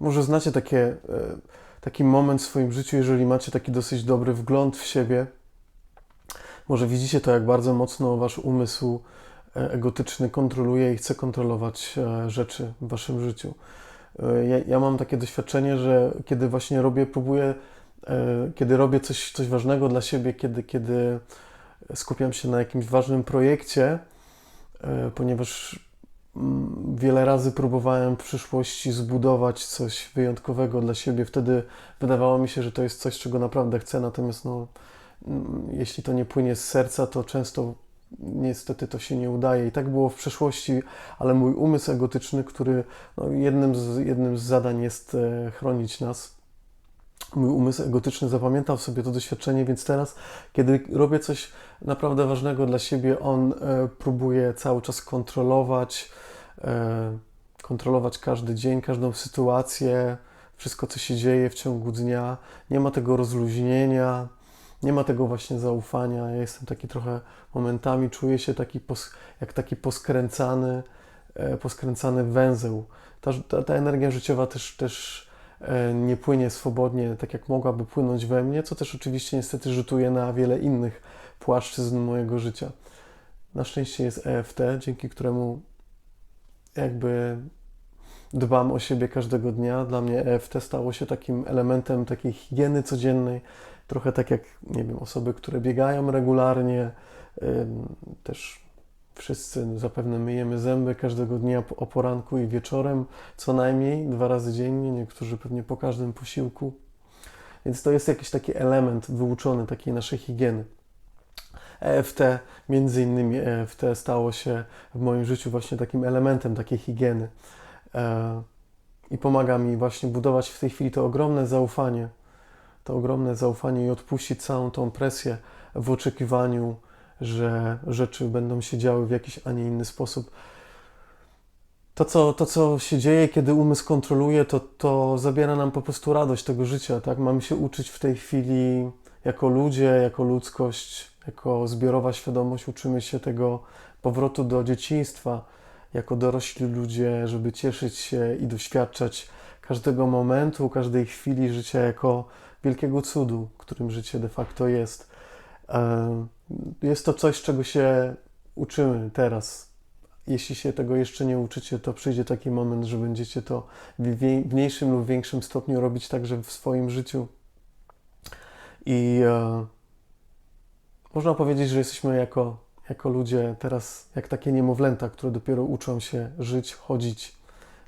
Może znacie takie, e, taki moment w swoim życiu, jeżeli macie taki dosyć dobry wgląd w siebie. Może widzicie to, jak bardzo mocno wasz umysł e, egotyczny kontroluje i chce kontrolować e, rzeczy w waszym życiu. Ja, ja mam takie doświadczenie, że kiedy właśnie robię, próbuję, kiedy robię coś, coś ważnego dla siebie, kiedy, kiedy skupiam się na jakimś ważnym projekcie, ponieważ wiele razy próbowałem w przyszłości zbudować coś wyjątkowego dla siebie. Wtedy wydawało mi się, że to jest coś, czego naprawdę chcę, natomiast no, mm, jeśli to nie płynie z serca, to często niestety to się nie udaje. I tak było w przeszłości, ale mój umysł egotyczny, który no, jednym, z, jednym z zadań jest e, chronić nas. Mój umysł egotyczny zapamiętał sobie to doświadczenie, więc teraz, kiedy robię coś naprawdę ważnego dla siebie, on e, próbuje cały czas kontrolować, e, kontrolować każdy dzień, każdą sytuację, wszystko, co się dzieje w ciągu dnia. Nie ma tego rozluźnienia, nie ma tego właśnie zaufania. Ja jestem taki trochę momentami, czuję się taki pos, jak taki poskręcany, e, poskręcany węzeł. Ta, ta, ta energia życiowa też, też nie płynie swobodnie, tak jak mogłaby płynąć we mnie, co też oczywiście niestety rzutuje na wiele innych płaszczyzn mojego życia. Na szczęście jest EFT, dzięki któremu jakby dbam o siebie każdego dnia. Dla mnie EFT stało się takim elementem takiej higieny codziennej, trochę tak jak, nie wiem, osoby, które biegają regularnie, też wszyscy zapewne myjemy zęby każdego dnia o poranku i wieczorem, co najmniej dwa razy dziennie, niektórzy pewnie po każdym posiłku. Więc to jest jakiś taki element wyuczony takiej naszej higieny. EFT, między innymi EFT stało się w moim życiu właśnie takim elementem takiej higieny. E, I pomaga mi właśnie budować w tej chwili to ogromne zaufanie, to ogromne zaufanie i odpuścić całą tą presję w oczekiwaniu, że rzeczy będą się działy w jakiś, a nie inny sposób. To co, to, co się dzieje, kiedy umysł kontroluje, to, to zabiera nam po prostu radość tego życia, tak? Mamy się uczyć w tej chwili jako ludzie, jako ludzkość, jako zbiorowa świadomość, uczymy się tego powrotu do dzieciństwa, jako dorośli ludzie, żeby cieszyć się i doświadczać każdego momentu, każdej chwili życia jako wielkiego cudu, którym życie de facto jest. Jest to coś, czego się uczymy teraz. Jeśli się tego jeszcze nie uczycie, to przyjdzie taki moment, że będziecie to w mniejszym lub większym stopniu robić także w swoim życiu. I e, można powiedzieć, że jesteśmy jako, jako ludzie teraz jak takie niemowlęta, które dopiero uczą się żyć, chodzić,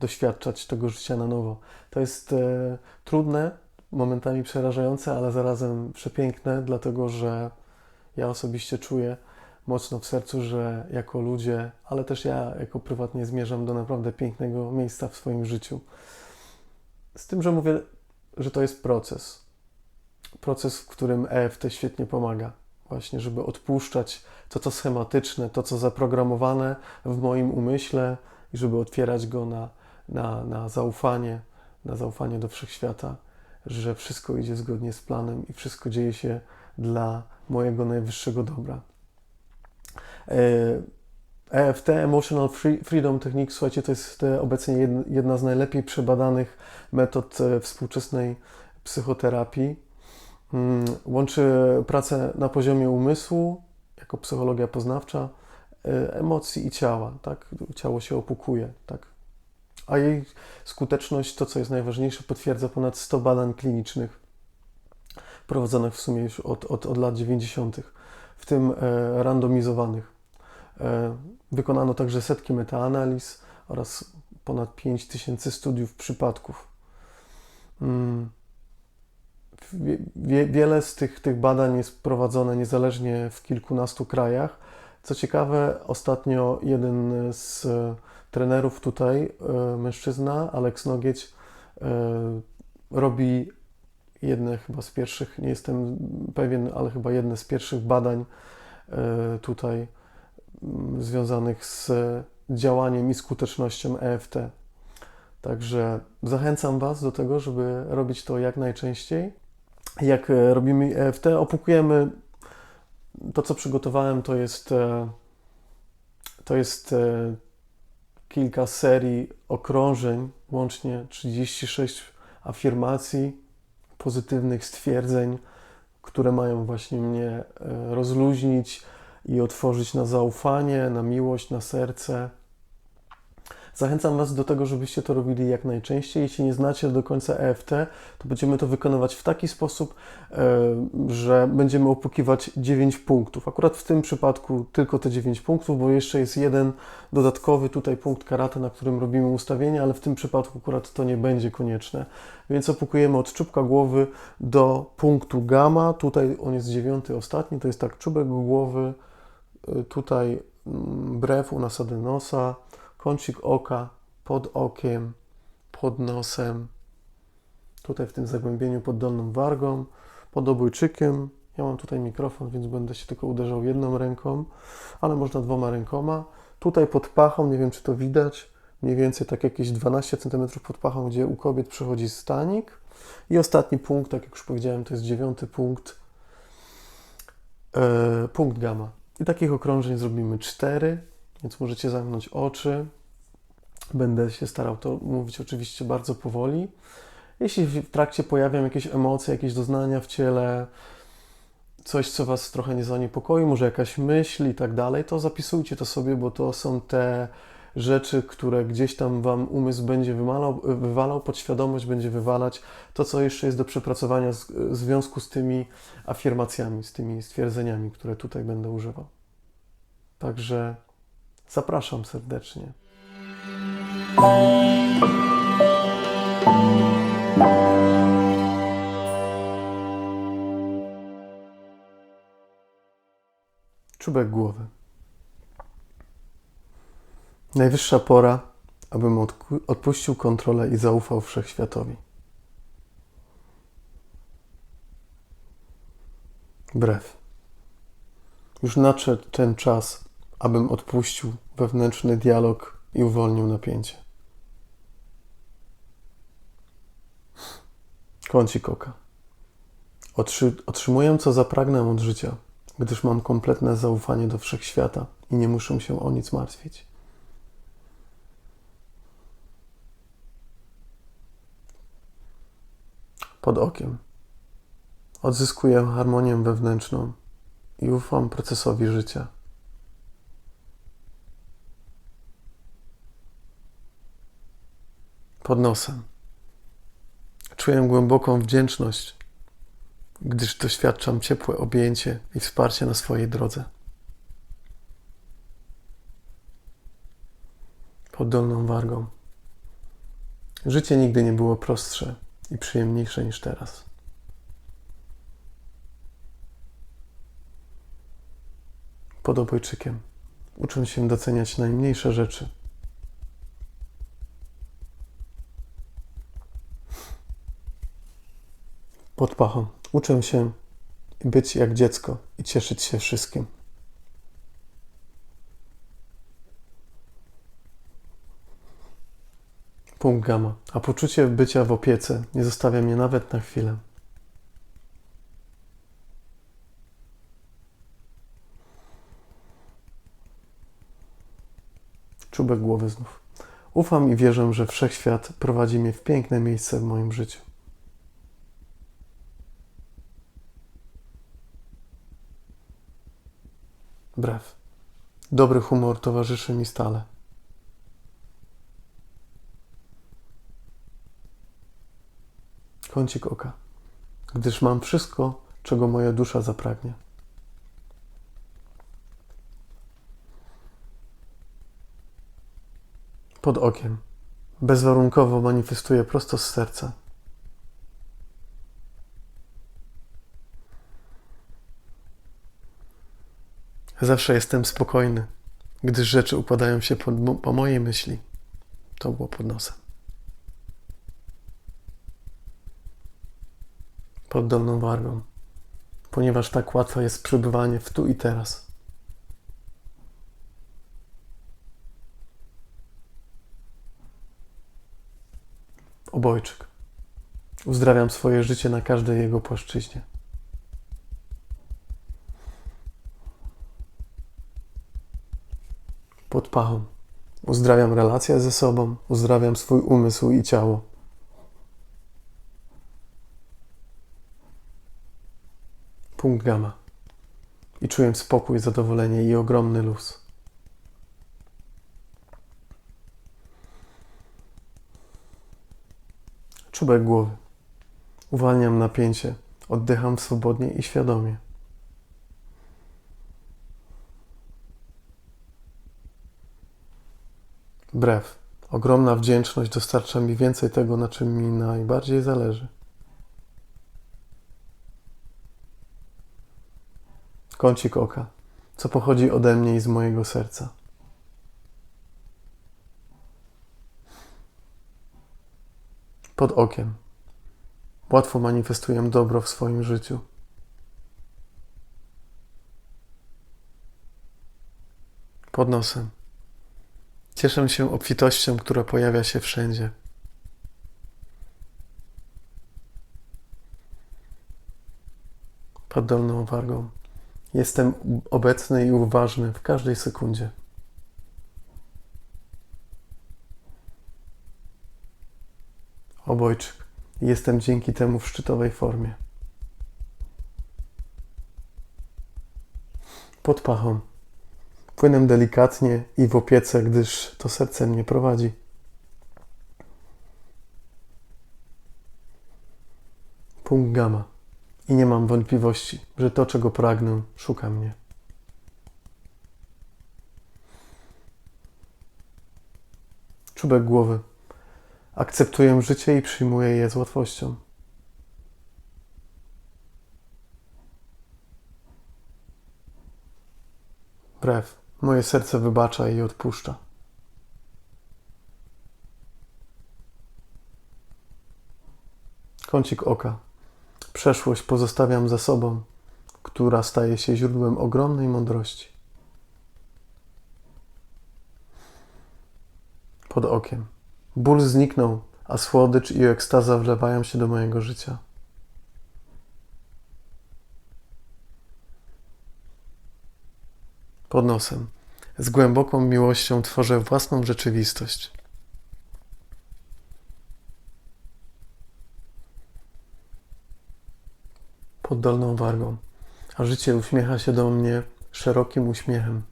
doświadczać tego życia na nowo. To jest e, trudne, momentami przerażające, ale zarazem przepiękne, dlatego że ja osobiście czuję mocno w sercu, że jako ludzie, ale też ja jako prywatnie zmierzam do naprawdę pięknego miejsca w swoim życiu. Z tym, że mówię, że to jest proces. Proces, w którym EFT świetnie pomaga. Właśnie, żeby odpuszczać to, co schematyczne, to, co zaprogramowane w moim umyśle i żeby otwierać go na, na, na zaufanie, na zaufanie do wszechświata, że wszystko idzie zgodnie z planem i wszystko dzieje się dla mojego najwyższego dobra. E, EFT, Emotional Free- Freedom Technique, słuchajcie, to jest e, obecnie jed- jedna z najlepiej przebadanych metod e, współczesnej psychoterapii. Mm, Łączy pracę na poziomie umysłu, jako psychologia poznawcza, e, emocji i ciała, tak? Ciało się opukuje, tak? A jej skuteczność, to co jest najważniejsze, potwierdza ponad 100 badań klinicznych prowadzonych w sumie już od, od, od lat 90., w tym e, randomizowanych. E, wykonano także setki metaanaliz oraz ponad 5000 studiów przypadków. Mm. Wie, wie, wiele z tych, tych badań jest prowadzone niezależnie w kilkunastu krajach. Co ciekawe, ostatnio jeden z trenerów tutaj, e, mężczyzna, Alex Nogieć, e, robi jedne chyba z pierwszych, nie jestem pewien, ale chyba jedne z pierwszych badań e, tutaj mm, związanych z działaniem i skutecznością EFT. Także zachęcam Was do tego, żeby robić to jak najczęściej. Jak robimy EFT, opukujemy to, co przygotowałem, to jest, to jest kilka serii okrążeń, łącznie 36 afirmacji, pozytywnych stwierdzeń, które mają właśnie mnie e, rozluźnić i otworzyć na zaufanie, na miłość, na serce. Zachęcam Was do tego, żebyście to robili jak najczęściej. Jeśli nie znacie do końca EFT, to będziemy to wykonywać w taki sposób, e, że będziemy opłukiwać 9 punktów. Akurat w tym przypadku tylko te 9 punktów, bo jeszcze jest jeden dodatkowy tutaj punkt karate, na którym robimy ustawienie, ale w tym przypadku akurat to nie będzie konieczne. Więc opłukujemy od czubka głowy do punktu gamma. Tutaj on jest dziewiąty, ostatni. To jest tak czubek głowy, e, tutaj mm, brew u nasady nosa, kącik oka, pod okiem, pod nosem, tutaj w tym zagłębieniu pod dolną wargą, pod obojczykiem. Ja mam tutaj mikrofon, więc będę się tylko uderzał jedną ręką, ale można dwoma rękoma. Tutaj pod pachą, nie wiem czy to widać, mniej więcej tak jakieś 12 cm pod pachą, gdzie u kobiet przychodzi stanik. I ostatni punkt, tak jak już powiedziałem, to jest dziewiąty punkt, e, punkt gamma. I takich okrążeń zrobimy cztery więc możecie zamknąć oczy. Będę się starał to mówić oczywiście bardzo powoli. Jeśli w trakcie pojawią jakieś emocje, jakieś doznania w ciele, coś, co Was trochę nie zaniepokoi, może jakaś myśl i tak dalej, to zapisujcie to sobie, bo to są te rzeczy, które gdzieś tam Wam umysł będzie wywalał, wywalał podświadomość będzie wywalać to, co jeszcze jest do przepracowania w związku z tymi afirmacjami, z tymi stwierdzeniami, które tutaj będę używał. Także Zapraszam serdecznie. Czubek głowy. Najwyższa pora, abym odpuścił kontrolę i zaufał wszechświatowi. Brew. Już nadszedł ten czas, abym odpuścił wewnętrzny dialog i uwolnił napięcie. Kącik oka. Otrzymuję, co zapragnę od życia, gdyż mam kompletne zaufanie do wszechświata i nie muszę się o nic martwić. Pod okiem. Odzyskuję harmonię wewnętrzną i ufam procesowi życia. Pod nosem. Czuję głęboką wdzięczność, gdyż doświadczam ciepłe objęcie i wsparcie na swojej drodze. Pod dolną wargą. Życie nigdy nie było prostsze i przyjemniejsze niż teraz. Pod obojczykiem. Uczę się doceniać najmniejsze rzeczy pod pachą. Uczę się być jak dziecko i cieszyć się wszystkim. Punkt gamma. A poczucie bycia w opiece nie zostawia mnie nawet na chwilę. Czubek głowy znów. Ufam i wierzę, że wszechświat prowadzi mnie w piękne miejsce w moim życiu. Brew. Dobry humor towarzyszy mi stale. Kącik oka, gdyż mam wszystko, czego moja dusza zapragnie. Pod okiem. Bezwarunkowo manifestuję prosto z serca. Zawsze jestem spokojny, gdyż rzeczy układają się po, po mojej myśli. To było pod nosem. Pod dolną wargą, ponieważ tak łatwe jest przebywanie w tu i teraz. Obojczyk. Uzdrawiam swoje życie na każdej jego płaszczyźnie. Pod pachą. Uzdrawiam relacje ze sobą, uzdrawiam swój umysł i ciało. Punkt gamma. I czuję spokój, zadowolenie i ogromny luz. Czubek głowy. Uwalniam napięcie. Oddycham swobodnie i świadomie. Brew. Ogromna wdzięczność dostarcza mi więcej tego, na czym mi najbardziej zależy. Kącik oka. Co pochodzi ode mnie i z mojego serca. Pod okiem. Łatwo manifestuję dobro w swoim życiu. Pod nosem. Cieszę się obfitością, która pojawia się wszędzie. Pod dolną wargą. Jestem obecny i uważny w każdej sekundzie. Obojczyk. Jestem dzięki temu w szczytowej formie. Pod pachą. Płynę delikatnie i w opiece, gdyż to serce mnie prowadzi. Punkt gamma. I nie mam wątpliwości, że to, czego pragnę, szuka mnie. Czubek głowy. Akceptuję życie i przyjmuję je z łatwością. Brew. Moje serce wybacza i odpuszcza. Kącik oka. Przeszłość pozostawiam za sobą, która staje się źródłem ogromnej mądrości. Pod okiem. Ból zniknął, a słodycz i ekstaza wlewają się do mojego życia. Pod nosem. Z głęboką miłością tworzę własną rzeczywistość. Pod dolną wargą. A życie uśmiecha się do mnie szerokim uśmiechem.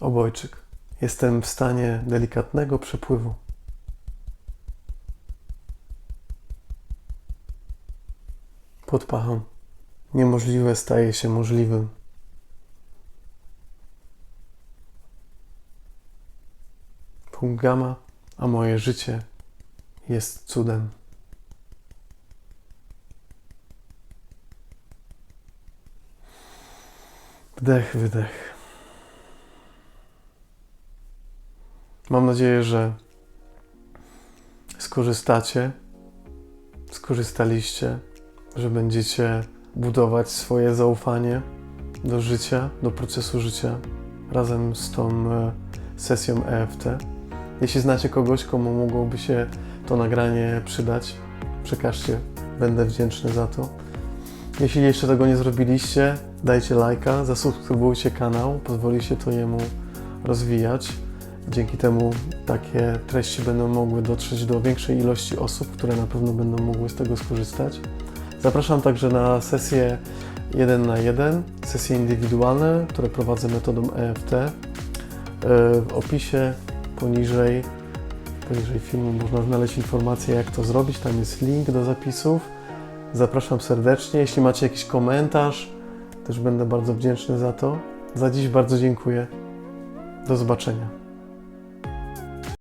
Obojczyk. Jestem w stanie delikatnego przepływu. Pod pachą. Niemożliwe staje się możliwym. Punkt gamma, a moje życie jest cudem. Wdech, wydech. Mam nadzieję, że skorzystacie, skorzystaliście, że będziecie budować swoje zaufanie do życia, do procesu życia razem z tą e, sesją EFT. Jeśli znacie kogoś, komu mogłoby się to nagranie przydać, przekażcie, będę wdzięczny za to. Jeśli jeszcze tego nie zrobiliście, dajcie lajka, zasubskrybujcie kanał, pozwoli się to jemu rozwijać. Dzięki temu takie treści będą mogły dotrzeć do większej ilości osób, które na pewno będą mogły z tego skorzystać. Zapraszam także na sesje 1 na 1, sesje indywidualne, które prowadzę metodą EFT. E, w opisie poniżej, poniżej filmu można znaleźć informacje, jak to zrobić. Tam jest link do zapisów. Zapraszam serdecznie. Jeśli macie jakiś komentarz, też będę bardzo wdzięczny za to. Za dziś bardzo dziękuję. Do zobaczenia.